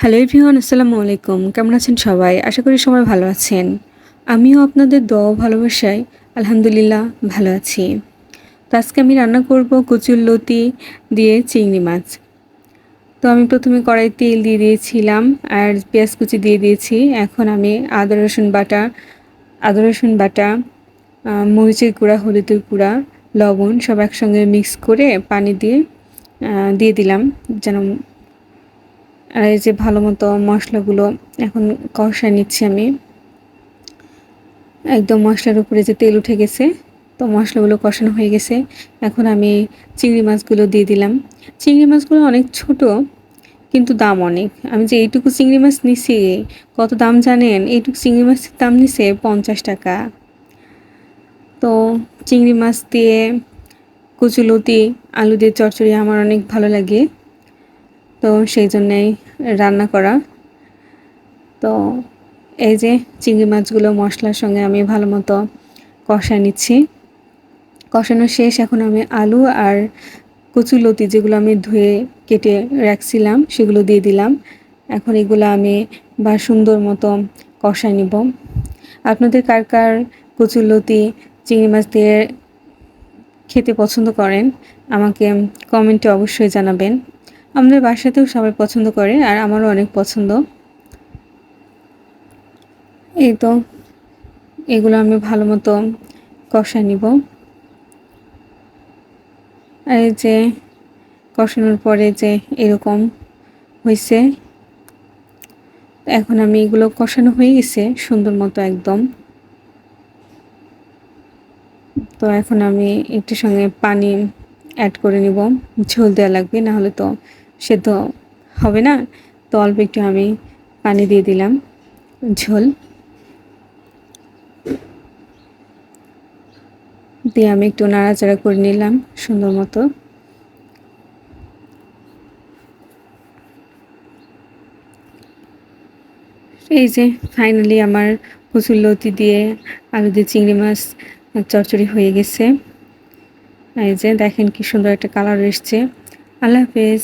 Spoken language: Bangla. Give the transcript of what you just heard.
হ্যালো এভরিওয়ান, আসসালামু আলাইকুম। কেমন আছেন সবাই? আশা করি সবাই ভালো আছেন। আমিও আপনাদের দোয়া ভালোবাসায় আলহামদুলিল্লাহ ভালো আছি। তো আজকে আমি রান্না করব কচুর লতি দিয়ে চিংড়ি মাছ। তো আমি প্রথমে কড়াই তেল দিয়ে দিয়েছিলাম আর পেঁয়াজ কুচি দিয়ে দিয়েছি। এখন আমি আদা, রসুন বাটা, আদা, রসুন বাটা মরিচের গুঁড়া, হলুদের গুঁড়া, লবণ সব একসঙ্গে মিক্স করে পানি দিয়ে দিয়ে দিলাম। যেন আর এই যে ভালো মতো মশলাগুলো এখন কষায় নিচ্ছি আমি। একদম মশলার উপরে যে তেল উঠে গেছে, তো মশলাগুলো কষানো হয়ে গেছে। এখন আমি চিংড়ি মাছগুলো দিয়ে দিলাম। চিংড়ি মাছগুলো অনেক ছোট, কিন্তু দাম অনেক। আমি যে এইটুকু চিংড়ি মাছ নিছি, কত দাম জানেন? এইটুকু চিংড়ি মাছের দাম নিছে পঞ্চাশ টাকা। তো চিংড়ি মাছ দিয়ে কচুলতি, আলু দিয়ে চচ্চড়ি আমার অনেক ভালো লাগে। তো সেই জন্যেই রান্না করা। তো এই যে চিংড়ি মাছগুলো মশলার সঙ্গে আমি ভালো মতো কষা নিচ্ছি। কষানো শেষ, এখন আমি আলু আর কচুলতি যেগুলো আমি ধুয়ে কেটে রাখছিলাম, সেগুলো দিয়ে দিলাম। এখন এগুলো আমি বা সুন্দর মতো কষায় নিব। আপনাদের কার কার কচুলতি চিংড়ি মাছ দিয়ে খেতে পছন্দ করেন, আমাকে কমেন্টে অবশ্যই জানাবেন। আমাদের বাসাতেও সবাই পছন্দ করে আর আমারও অনেক পছন্দ। এই তো, এগুলো আমি ভালো মতো কষা নিব। আর এই যে কষানোর পরে যে এরকম হয়েছে এখন আমি এগুলো কষানো হয়ে গেছে সুন্দর মতো একদম। তো এখন আমি একটু সঙ্গে পানি অ্যাড করে নিব, ঝোল দেওয়া লাগবে না হলে তো সেদ্ধ হবে না। তো অল্প একটু আমি পানি দিয়ে দিলাম ঝোল। দিয়ে আমি একটু নাড়াচাড়া করে নিলাম সুন্দর মতো। এই যে ফাইনালি আমার কচুর লতি দিয়ে আলু দিয়ে চিংড়ি মাছ চচ্চড়ি হয়ে গেছে। এই যে দেখেন কি সুন্দর একটা কালার এসছে। আল্লাহ হাফেজ।